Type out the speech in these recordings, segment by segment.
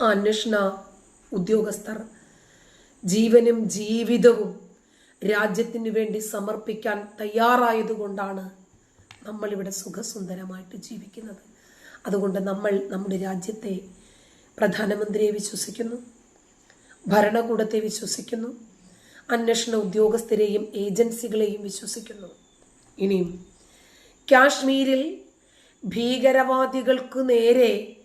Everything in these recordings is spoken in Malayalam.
അന്വേഷണ ഉദ്യോഗസ്ഥർ. ജീവനും ജീവിതവും രാജ്യത്തിന് വേണ്ടി സമർപ്പിക്കാൻ തയ്യാറായതുകൊണ്ടാണ് നമ്മളിവിടെ സുഖസുന്ദരമായിട്ട് ജീവിക്കുന്നത്. അതുകൊണ്ട് നമ്മൾ നമ്മുടെ രാജ്യത്തെ പ്രധാനമന്ത്രിയെ വിശ്വസിക്കുന്നു ഭരണകൂടത്തെ വിശ്വസിക്കുന്നു അന്വേഷണ ഉദ്യോഗസ്ഥരെയും ഏജൻസികളെയും വിശ്വസിക്കുന്നു. ഇനിയും കാശ്മീരിൽ ഭീകരവാദികൾക്ക് നേരെ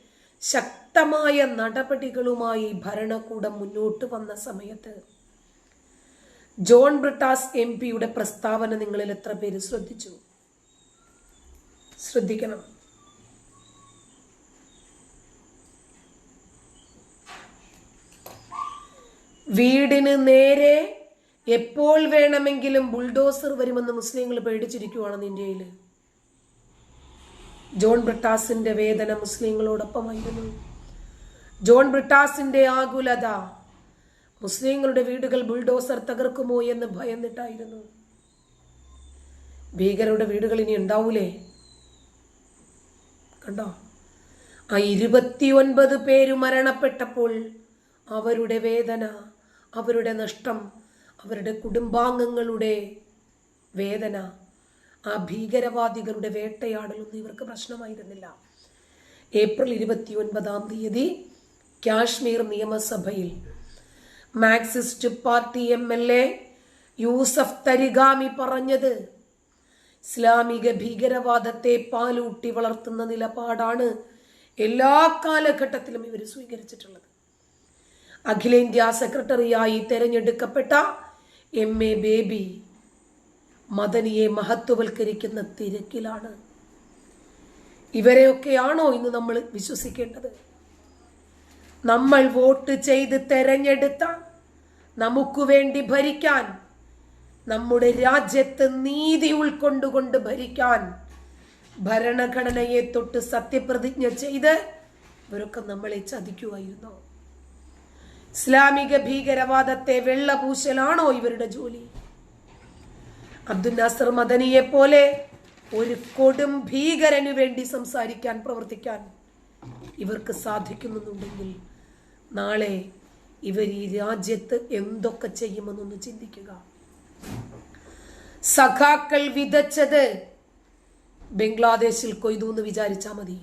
ശക്തമായ നടപടികളുമായി ഭരണകൂടം മുന്നോട്ട് വന്ന സമയത്ത് ജോൺ ബ്രിട്ടാസ് എം പിയുടെ പ്രസ്താവന നിങ്ങളിൽ എത്ര പേര് ശ്രദ്ധിച്ചു? ശ്രദ്ധിക്കണം. വീടിന് നേരെ എപ്പോൾ വേണമെങ്കിലും ബുൾഡോസർ വരുമെന്ന് മുസ്ലിങ്ങൾ പേടിച്ചിരിക്കുവാണെന്ന് ഇന്ത്യയിൽ. ജോൺ ബ്രിട്ടാസിന്റെ വേദന മുസ്ലിങ്ങളോടൊപ്പമായിരുന്നു. ജോൺ ബ്രിട്ടാസിന്റെ ആകുലത. മുസ്ലിങ്ങളുടെ വീടുകൾ ബുൾഡോസർ തകർക്കുമോ എന്ന് ഭയന്നിട്ടായിരുന്നു. ഭീകരരുടെ വീടുകൾ ഇനി ഉണ്ടാവൂലേ? കണ്ടോ? ആ ഇരുപത്തിയൊൻപത് പേര് മരണപ്പെട്ടപ്പോൾ അവരുടെ വേദന അവരുടെ നഷ്ടം അവരുടെ കുടുംബാംഗങ്ങളുടെ വേദന ആ ഭീകരവാദികളുടെ വേട്ടയാടലൊന്നും ഇവർക്ക് പ്രശ്നമായിരുന്നില്ല. ഏപ്രിൽ ഇരുപത്തി ഒൻപതാം തീയതി കാശ്മീർ നിയമസഭയിൽ Marxist party M L A Yusuf Tarigami പറഞ്ഞത് ഇസ്ലാമിക ഭീകരവാദത്തെ പാലൂട്ടി വളർത്തുന്ന നിലപാടാണ് എല്ലാ കാലഘട്ടത്തിലും ഇവർ സ്വീകരിച്ചിട്ടുള്ളത്. അഖിലേന്ത്യാ സെക്രട്ടറിയായി തെരഞ്ഞെടുക്കപ്പെട്ട എം എ ബേബി മദനിയെ മഹത്വവൽക്കരിക്കുന്ന തിരക്കിലാണ്. ഇവരെയൊക്കെയാണോ ഇന്ന് നമ്മൾ വിശ്വസിക്കേണ്ടത്? നമ്മൾ വോട്ട് ചെയ്ത് തെരഞ്ഞെടുത്ത നമുക്ക് വേണ്ടി ഭരിക്കാൻ നമ്മുടെ രാജ്യത്ത് നീതി ഉൾക്കൊണ്ടുകൊണ്ട് ഭരിക്കാൻ ഭരണഘടനയെ തൊട്ട് സത്യപ്രതിജ്ഞ ചെയ്ത് ഇവരൊക്കെ നമ്മളെ ചതിക്കുമായിരുന്നു ഇസ്ലാമിക ഭീകരവാദത്തെ വെള്ളപൂശലാണോ ഇവരുടെ ജോലി? അബ്ദുൽ നാസർ മദനിയെ പോലെ ഒരു കൊടും ഭീകരനു വേണ്ടി സംസാരിക്കാൻ പ്രവർത്തിക്കാൻ ഇവർക്ക് സാധിക്കുന്നുണ്ടെങ്കിൽ നാളെ ഇവർ ഈ രാജ്യത്ത് എന്തൊക്കെ ചെയ്യുമെന്നൊന്ന് ചിന്തിക്കുക. സഖാക്കൾ വിതച്ചത് ബംഗ്ലാദേശിൽ കൊയ്തു എന്ന് വിചാരിച്ചാൽ മതി.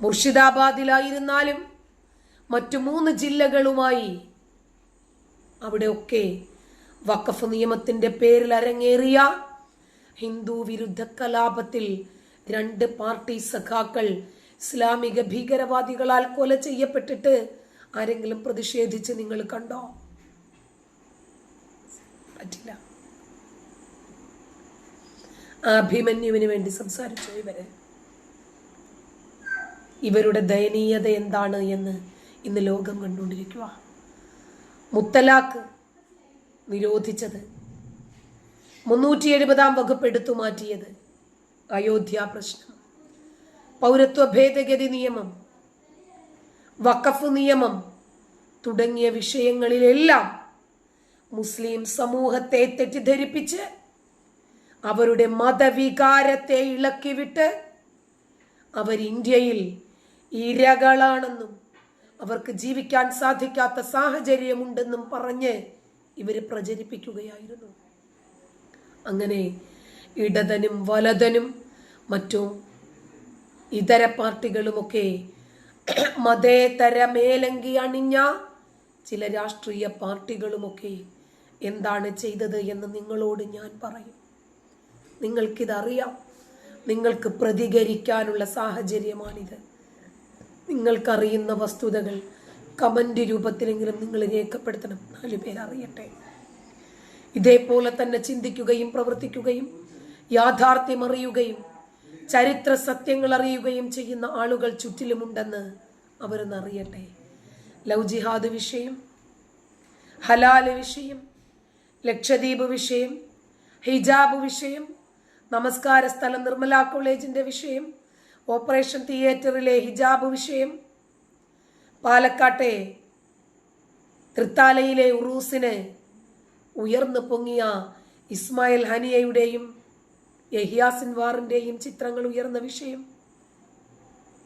മുർഷിദാബാദിലായിരുന്നാലും മറ്റു മൂന്ന് ജില്ലകളുമായി അവിടെയൊക്കെ വഖഫ് നിയമത്തിന്റെ പേരിൽ അരങ്ങേറിയ ഹിന്ദു വിരുദ്ധ കലാപത്തിൽ രണ്ട് പാർട്ടി സഖാക്കൾ ഇസ്ലാമിക ഭീകരവാദികളാൽ കൊല ചെയ്യപ്പെട്ടിട്ട് ആരെങ്കിലും പ്രതിഷേധിച്ച് നിങ്ങൾ കണ്ടോ? പറ്റില്ല. അഭിമന്യുവിന് വേണ്ടി സംസാരിച്ചു ഇവർ? ഇവരുടെ ദയനീയത എന്താണ് എന്ന് ഇന്ന് ലോകം കണ്ടുകൊണ്ടിരിക്കുക മുത്തലാഖ് നിരോധിച്ചത് മുന്നൂറ്റി എഴുപതാം വകുപ്പ് എടുത്തു മാറ്റിയത് അയോധ്യ പ്രശ്നം. പൗരത്വ ഭേദഗതി നിയമം വഖഫ് നിയമം തുടങ്ങിയ വിഷയങ്ങളിലെല്ലാം മുസ്ലിം സമൂഹത്തെ തെറ്റിദ്ധരിപ്പിച്ച് അവരുടെ മതവികാരത്തെ ഇളക്കിവിട്ട് അവർ ഇന്ത്യയിൽ ഇരകളാണെന്നും അവർക്ക് ജീവിക്കാൻ സാധിക്കാത്ത സാഹചര്യമുണ്ടെന്നും പറഞ്ഞ് ഇവർ പ്രചരിപ്പിക്കുകയായിരുന്നു. അങ്ങനെ ഇടതനും വലതനും മറ്റും ഇതര പാർട്ടികളുമൊക്കെ മതേതര മേലങ്കി അണിഞ്ഞ ചില രാഷ്ട്രീയ പാർട്ടികളുമൊക്കെ എന്താണ് ചെയ്തത് എന്ന് നിങ്ങളോട് ഞാൻ പറയും. നിങ്ങൾക്കിതറിയാം. നിങ്ങൾക്ക് പ്രതികരിക്കാനുള്ള സാഹചര്യമാണിത്. നിങ്ങൾക്കറിയുന്ന വസ്തുതകൾ കമന്റ് രൂപത്തിലെങ്കിലും നിങ്ങൾ രേഖപ്പെടുത്തണം. നാലു പേരറിയട്ടെ ഇതേപോലെ തന്നെ ചിന്തിക്കുകയും പ്രവർത്തിക്കുകയും യാഥാർത്ഥ്യം അറിയുകയും ചരിത്ര സത്യങ്ങൾ അറിയുകയും ചെയ്യുന്ന ആളുകൾ ചുറ്റിലുമുണ്ടെന്ന് അവരൊന്ന് അറിയട്ടെ ലവ് ജിഹാദ് വിഷയം ഹലാൽ വിഷയം ലക്ഷദ്വീപ് വിഷയം ഹിജാബ് വിഷയം നമസ്കാര സ്ഥലം നിർമ്മല കോളേജിന്റെ വിഷയം ഓപ്പറേഷൻ തിയേറ്ററിലെ ഹിജാബ് വിഷയം പാലക്കാട്ടെ തൃത്താലയിലെ ഉറൂസിന് ഉയർന്നു പൊങ്ങിയ ഇസ്മായിൽ ഹനിയയുടെയും യഹിയാസിൻ വാറിന്റെയും ചിത്രങ്ങൾ ഉയർന്ന വിഷയം.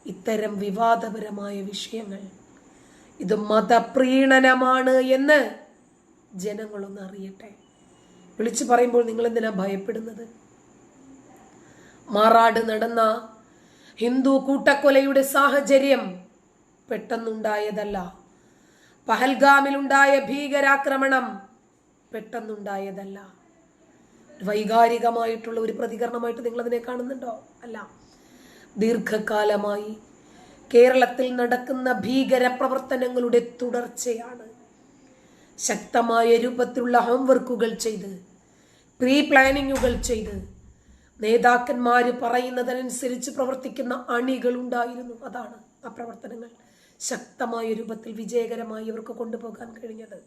ഇത്തരം വിവാദപരമായ വിഷയങ്ങൾ. ഇത് മതപ്രീണനമാണ് എന്ന് ജനങ്ങളൊന്ന് അറിയട്ടെ. വിളിച്ചു പറയുമ്പോൾ നിങ്ങൾ എന്തിനാ ഭയപ്പെടുന്നത്? മാറാട് നടന്ന ഹിന്ദു കൂട്ടക്കൊലയുടെ സാഹചര്യം പെട്ടെന്നുണ്ടായതല്ല. പഹൽഗാമിലുണ്ടായ ഭീകരാക്രമണം പെട്ടെന്നുണ്ടായതല്ല. വൈകാരികമായിട്ടുള്ള ഒരു പ്രതികരണമായിട്ട് നിങ്ങൾ അതിനെ കാണുന്നുണ്ടോ? അല്ല. ദീർഘകാലമായി കേരളത്തിൽ നടക്കുന്ന ഭീകര പ്രവർത്തനങ്ങളുടെ തുടർച്ചയാണ്. ശക്തമായ രൂപത്തിലുള്ള ഹോംവർക്കുകൾ ചെയ്ത് പ്രീ പ്ലാനിങ്ങുകൾ ചെയ്ത് നേതാക്കന്മാർ പറയുന്നതനുസരിച്ച് പ്രവർത്തിക്കുന്ന അണികൾ ഉണ്ടായിരുന്നു. അതാണ് ആ പ്രവർത്തനങ്ങൾ ശക്തമായ രൂപത്തിൽ വിജയകരമായി അവർക്ക് കൊണ്ടുപോകാൻ കഴിഞ്ഞത്.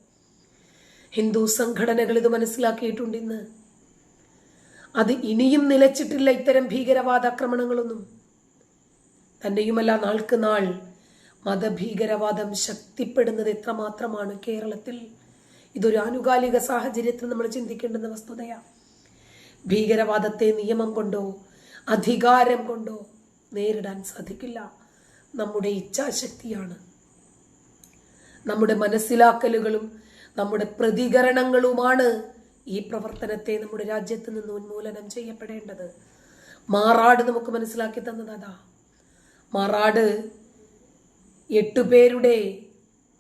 ഹിന്ദു സംഘടനകൾ ഇത് മനസ്സിലാക്കിയിട്ടുണ്ട് ഇന്ന്. അത് ഇനിയും നിലച്ചിട്ടില്ല ഇത്തരം ഭീകരവാദ ആക്രമണങ്ങളൊന്നും തന്നെയുമല്ല നാൾക്ക് നാൾ മതഭീകരവാദം ശക്തിപ്പെടുന്നത് എത്രമാത്രമാണ് കേരളത്തിൽ. ഇതൊരു ആനുകാലിക സാഹചര്യത്തിൽ നമ്മൾ ചിന്തിക്കേണ്ടുന്ന വസ്തുതയാണ് ഭീകരവാദത്തെ നിയമം കൊണ്ടോ അധികാരം കൊണ്ടോ നേരിടാൻ സാധിക്കില്ല. നമ്മുടെ ഇച്ഛാശക്തിയാണ്. നമ്മുടെ മനസ്സിലാക്കലുകളും നമ്മുടെ പ്രതികരണങ്ങളുമാണ് ഈ പ്രവർത്തനത്തെ നമ്മുടെ രാജ്യത്ത് നിന്ന് ഉന്മൂലനം ചെയ്യപ്പെടേണ്ടത്. മാറാട് നമുക്ക് മനസ്സിലാക്കി തന്നത് അതാ. മാറാട് എട്ടുപേരുടെ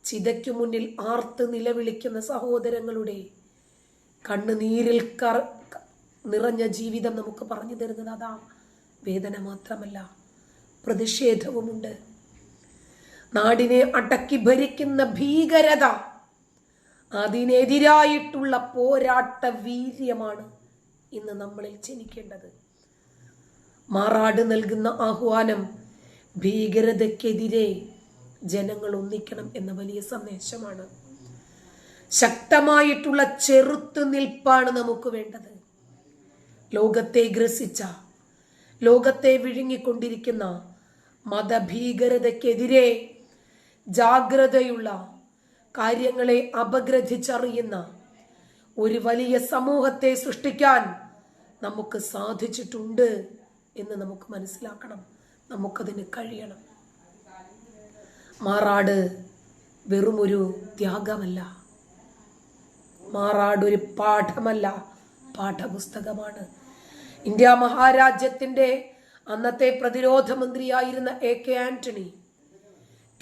ചിതയ്ക്കു മുന്നിൽ ആർത്ത് നിലവിളിക്കുന്ന സഹോദരങ്ങളുടെ കണ്ണുനീരിൽ കർ നിറഞ്ഞ ജീവിതം നമുക്ക് പറഞ്ഞു തരുന്നത് അതാ. വേദന മാത്രമല്ല പ്രതിഷേധവുമുണ്ട്. നാടിനെ അടക്കി ഭരിക്കുന്ന ഭീകരത അതിനെതിരായിട്ടുള്ള പോരാട്ട വീര്യമാണ് ഇന്ന് നമ്മളിൽ ജനിക്കേണ്ടത്. മാറാട് നൽകുന്ന ആഹ്വാനം ഭീകരതയ്ക്കെതിരെ ജനങ്ങൾ ഒന്നിക്കണം എന്ന വലിയ സന്ദേശമാണ്. ശക്തമായിട്ടുള്ള ചെറുത്തുനിൽപ്പാണ് നമുക്ക് വേണ്ടത്. ലോകത്തെ ഗ്രസിച്ച ലോകത്തെ വിഴുങ്ങിക്കൊണ്ടിരിക്കുന്ന മതഭീകരതയ്ക്കെതിരെ ജാഗ്രതയുള്ള കാര്യങ്ങളെ അപഗ്രഥിച്ചറിയുന്ന ഒരു വലിയ സമൂഹത്തെ സൃഷ്ടിക്കാൻ നമുക്ക് സാധിച്ചിട്ടുണ്ട് എന്ന് നമുക്ക് മനസ്സിലാക്കണം. നമുക്കതിന് കഴിയണം. മാറാട് വെറുമൊരു ത്യാഗമല്ല. മാറാട് ഒരു പാഠമല്ല. പാഠപുസ്തകമാണ്. ഇന്ത്യ മഹാരാജ്യത്തിന്റെ അന്നത്തെ പ്രതിരോധ മന്ത്രിയായിരുന്ന എ കെ ആന്റണി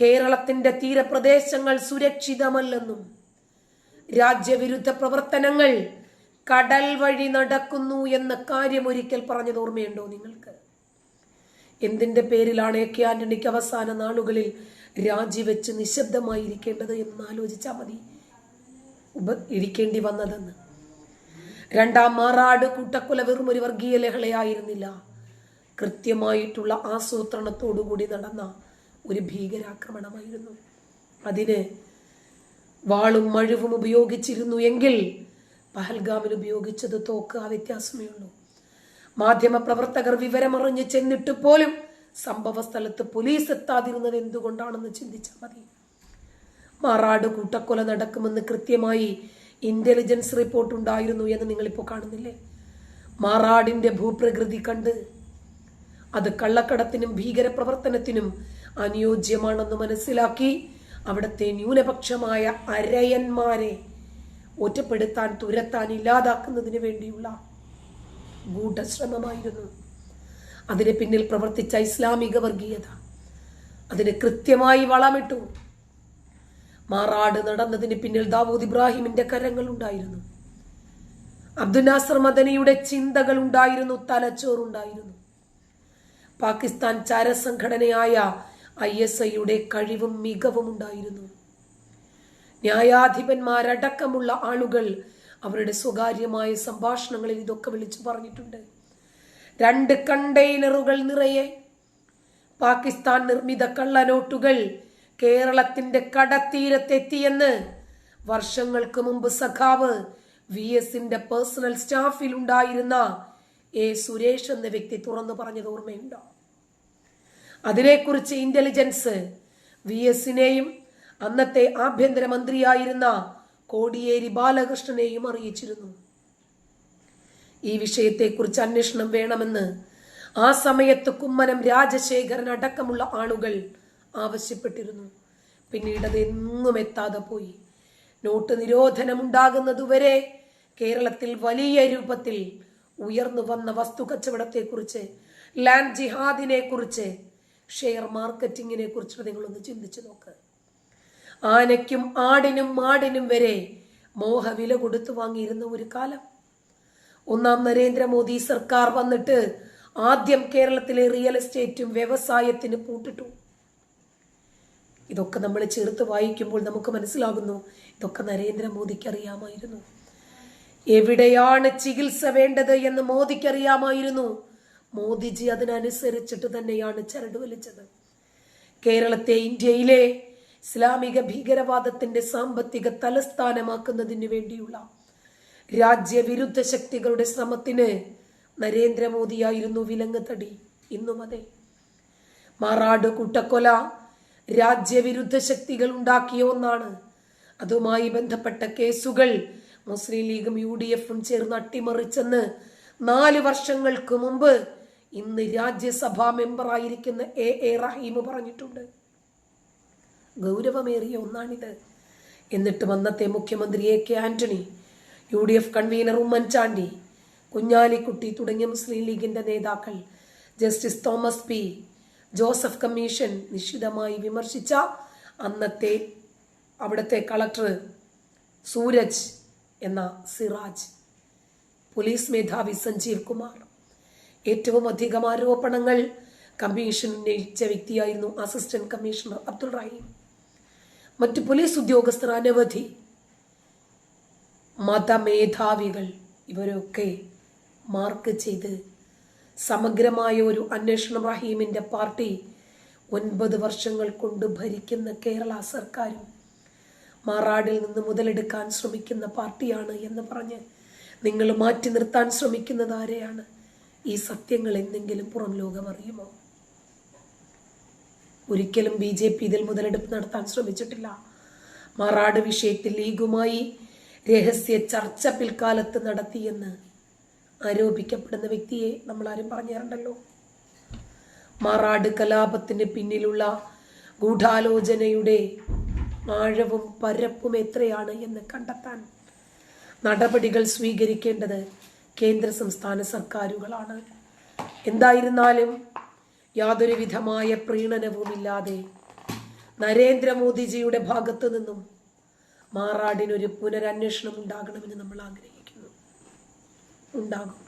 കേരളത്തിന്റെ തീരപ്രദേശങ്ങൾ സുരക്ഷിതമല്ലെന്നും രാജ്യവിരുദ്ധ പ്രവർത്തനങ്ങൾ കടൽ വഴി നടക്കുന്നു എന്ന കാര്യം ഒരിക്കൽ പറഞ്ഞത് ഓർമ്മയുണ്ടോ നിങ്ങൾക്ക്? എന്തിന്റെ പേരിലാണ് എ കെ ആന്റണിക്ക് അവസാന നാളുകളിൽ രാജിവെച്ച് നിശബ്ദമായിരിക്കേണ്ടത് എന്ന് ആലോചിച്ചാൽ മതി. ഉപ ഇരിക്കേണ്ടി വന്നതെന്ന്. രണ്ടാം മാറാട് കൂട്ടക്കൊല വെറും ഒരു വർഗീയ ലഹളയായിരുന്നില്ല. കൃത്യമായിട്ടുള്ള ആസൂത്രണത്തോടുകൂടി നടന്ന ഒരു ഭീകരാക്രമണമായിരുന്നു. അതിന് വാളും മഴുവും ഉപയോഗിച്ചിരുന്നു എങ്കിൽ പഹൽഗാമിൽ ഉപയോഗിച്ചത് തോക്ക് ആ വ്യത്യാസമേ ഉള്ളൂ. മാധ്യമപ്രവർത്തകർ വിവരമറിഞ്ഞ് ചെന്നിട്ട് പോലും സംഭവ സ്ഥലത്ത് പോലീസ് എത്താതിരുന്നത് എന്തുകൊണ്ടാണെന്ന് ചിന്തിച്ചാൽ മതി. മാറാട് കൂട്ടക്കൊല നടക്കുമെന്ന് കൃത്യമായി ഇന്റലിജൻസ് റിപ്പോർട്ട് ഉണ്ടായിരുന്നു എന്ന് നിങ്ങളിപ്പോൾ കാണുന്നില്ലേ? മാറാടിന്റെ ഭൂപ്രകൃതി കണ്ട് അത് കള്ളക്കടത്തിനും ഭീകരപ്രവർത്തനത്തിനും അനുയോജ്യമാണെന്ന് മനസ്സിലാക്കി അവിടുത്തെ ന്യൂനപക്ഷമായ അരയന്മാരെ ഒറ്റപ്പെടുത്താൻ തുരത്താൻ ഇല്ലാതാക്കുന്നതിന് വേണ്ടിയുള്ള ഗൂഢശ്രമമായിരുന്നു. അതിന് പിന്നിൽ പ്രവർത്തിച്ച ഇസ്ലാമിക വർഗീയത. അതിന് കൃത്യമായി വളമിട്ടു. മാറാട് നടന്നതിന് പിന്നിൽ ദാവൂദ് ഇബ്രാഹിമിന്റെ കരങ്ങൾ ഉണ്ടായിരുന്നു. അബ്ദുൽ നാസർ മദനിയുടെ ചിന്തകൾ ഉണ്ടായിരുന്നു തലച്ചോറുണ്ടായിരുന്നു. പാകിസ്ഥാൻ ചാരസംഘടനയായ ഐ എസ് ഐയുടെ കഴിവും മികവും ഉണ്ടായിരുന്നു. ന്യായാധിപന്മാരടക്കമുള്ള ആളുകൾ അവരുടെ സ്വകാര്യമായ സംഭാഷണങ്ങളിൽ ഇതൊക്കെ വിളിച്ചു പറഞ്ഞിട്ടുണ്ട്. രണ്ട് കണ്ടെയ്നറുകൾ നിറയെ. പാകിസ്ഥാൻ നിർമ്മിത കള്ളനോട്ടുകൾ കേരളത്തിന്റെ കടത്തീരത്തെത്തിയെന്ന് വർഷങ്ങൾക്ക് മുമ്പ് സഖാവ് വി എസിന്റെ പേഴ്സണൽ സ്റ്റാഫിൽ ഉണ്ടായിരുന്ന എ സുരേഷ് എന്ന വ്യക്തി തുറന്നു പറഞ്ഞത് ഓർമ്മയുണ്ടോ? അതിനെക്കുറിച്ച് ഇന്റലിജൻസ് വി എസിനെയും അന്നത്തെ ആഭ്യന്തരമന്ത്രിയായിരുന്ന കോടിയേരി ബാലകൃഷ്ണനെയും അറിയിച്ചിരുന്നു. ഈ വിഷയത്തെക്കുറിച്ച് അന്വേഷണം വേണമെന്ന് ആ സമയത്ത് കുമ്മനം രാജശേഖരൻ അടക്കമുള്ള ആളുകൾ ആവശ്യപ്പെട്ടിരുന്നു. പിന്നീട് അതെങ്ങും എത്താതെ പോയി. നോട്ട് നിരോധനം ഉണ്ടാകുന്നതുവരെ കേരളത്തിൽ വലിയ രൂപത്തിൽ ഉയർന്നു വന്ന വസ്തു കച്ചവടത്തെക്കുറിച്ച് ലാൻഡ് ജിഹാദിനെ കുറിച്ച് ഷെയർ മാർക്കറ്റിങ്ങിനെ കുറിച്ച് നിങ്ങളൊന്ന് ചിന്തിച്ചു നോക്ക്. ആനയ്ക്കും ആടിനും മാടിനും വരെ മോഹവില കൊടുത്തു വാങ്ങിയിരുന്ന ഒരു കാലം. ഒന്നാം നരേന്ദ്രമോദി സർക്കാർ വന്നിട്ട് ആദ്യം കേരളത്തിലെ റിയൽ എസ്റ്റേറ്റും വ്യവസായത്തിന് പൂട്ടിട്ടു. ഇതൊക്കെ നമ്മൾ ചേർത്ത് വായിക്കുമ്പോൾ നമുക്ക് മനസ്സിലാകുന്നു ഇതൊക്കെ നരേന്ദ്രമോദിക്ക് അറിയാമായിരുന്നു എവിടെയാണ് ചികിത്സ വേണ്ടത് എന്ന് മോദിക്ക് അറിയാമായിരുന്നു മോദിജി അതിനനുസരിച്ചിട്ട് തന്നെയാണ് ചരട് വലിച്ചത്. കേരളത്തെ ഇന്ത്യയിലെ ഇസ്ലാമിക ഭീകരവാദത്തിന്റെ സാമ്പത്തിക തലസ്ഥാനമാക്കുന്നതിന് വേണ്ടിയുള്ള രാജ്യവിരുദ്ധ ശക്തികളുടെ ശ്രമത്തിന് നരേന്ദ്രമോദിയായിരുന്നു വിലങ്ങ് തടി. ഇന്നും അതെ. മാറാട് കൂട്ടക്കൊല രാജ്യവിരുദ്ധ ശക്തികൾ ഉണ്ടാക്കിയ ഒന്നാണ്. അതുമായി ബന്ധപ്പെട്ട കേസുകൾ മുസ്ലിം ലീഗും യു ഡി എഫും ചേർന്ന് അട്ടിമറിച്ചെന്ന് നാല് വർഷങ്ങൾക്ക് മുമ്പ് ഇന്ന് രാജ്യസഭാ മെമ്പറായിരിക്കുന്ന എ എ റഹീം പറഞ്ഞിട്ടുണ്ട്. ഗൗരവമേറിയ ഒന്നാണിത്. എന്നിട്ട് അന്നത്തെ മുഖ്യമന്ത്രി A K Antony U D F convener Oommen Chandy Kunhalikutty തുടങ്ങിയ മുസ്ലിം ലീഗിന്റെ നേതാക്കൾ justice Thomas P Joseph commission നിശിതമായി വിമർശിച്ച അന്നത്തെ അവിടുത്തെ കളക്ടർ സൂരജ് എന്ന സിറാജ്. പോലീസ് മേധാവി സഞ്ജീവ് കുമാർ. ഏറ്റവും അധികം ആരോപണങ്ങൾ കമ്മീഷൻ ഉന്നയിച്ച വ്യക്തിയായിരുന്നു അസിസ്റ്റന്റ് കമ്മീഷണർ അബ്ദുൾ റഹീം. മറ്റ് പോലീസ് ഉദ്യോഗസ്ഥർ അനവധി. മതമേധാവികൾ ഇവരൊക്കെ മാർക്ക് ചെയ്ത് സമഗ്രമായ ഒരു അന്വേഷണം റഹീമിന്റെ പാർട്ടി ഒൻപത് വർഷങ്ങൾ കൊണ്ട് ഭരിക്കുന്ന കേരള സർക്കാരും മാറാടിൽ നിന്ന് മുതലെടുക്കാൻ ശ്രമിക്കുന്ന പാർട്ടിയാണ് എന്ന് പറഞ്ഞ് നിങ്ങൾ മാറ്റി നിർത്താൻ ശ്രമിക്കുന്നത് ആരെയാണ്? ഈ സത്യങ്ങൾ എന്തെങ്കിലും പുറം ലോകം അറിയുമോ? ഒരിക്കലും ബി ജെ പി ഇതിൽ മുതലെടുപ്പ് നടത്താൻ ശ്രമിച്ചിട്ടില്ല. മറാട് വിഷയത്തിൽ ലീഗുമായി രഹസ്യ ചർച്ച പിൽക്കാലത്ത് നടത്തിയെന്ന് ആരോപിക്കപ്പെടുന്ന വ്യക്തിയെ നമ്മൾ ആരും പറഞ്ഞിട്ടുണ്ടല്ലോ മറാട് കലാപത്തിന് പിന്നിലുള്ള ഗൂഢാലോചനയുടെ ആഴവും പരപ്പും എത്രയാണ് എന്ന് കണ്ടെത്താൻ നടപടികൾ സ്വീകരിക്കേണ്ടത് കേന്ദ്ര സംസ്ഥാന സർക്കാരുകളാണ്. എന്തായിരുന്നാലും യാതൊരു വിധമായ പ്രീണനവുമില്ലാതെ നരേന്ദ്രമോദിജിയുടെ ഭാഗത്തു നിന്നും മാറാടിനൊരു പുനരന്വേഷണം ഉണ്ടാകണമെന്ന് നമ്മൾ ആഗ്രഹിക്കുന്നു. ഉണ്ടാകും.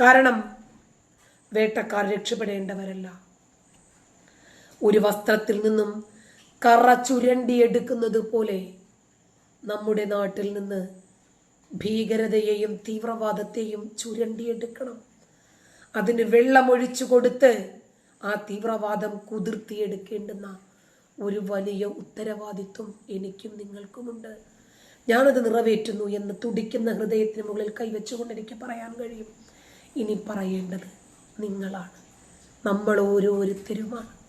കാരണം വേട്ടക്കാർ രക്ഷപ്പെടേണ്ടവരല്ല. ഒരു വസ്ത്രത്തിൽ നിന്നും കറ ചുരണ്ടിയെടുക്കുന്നത് പോലെ നമ്മുടെ നാട്ടിൽ നിന്ന് ഭീകരതയെയും തീവ്രവാദത്തെയും ചുരണ്ടിയെടുക്കണം. അതിന് വെള്ളമൊഴിച്ചു കൊടുത്ത് ആ തീവ്രവാദം കുതിർത്തിയെടുക്കേണ്ടുന്ന ഒരു വലിയ ഉത്തരവാദിത്വം എനിക്കും നിങ്ങൾക്കുമുണ്ട്. ഞാനത് നിറവേറ്റുന്നു എന്ന് തുടിക്കുന്ന ഹൃദയത്തിന് മുകളിൽ കൈവച്ചുകൊണ്ട് എനിക്ക് പറയാൻ കഴിയും. ഇനി പറയേണ്ടത് നിങ്ങളാണ്. നമ്മൾ ഓരോരുത്തരുമാണ്.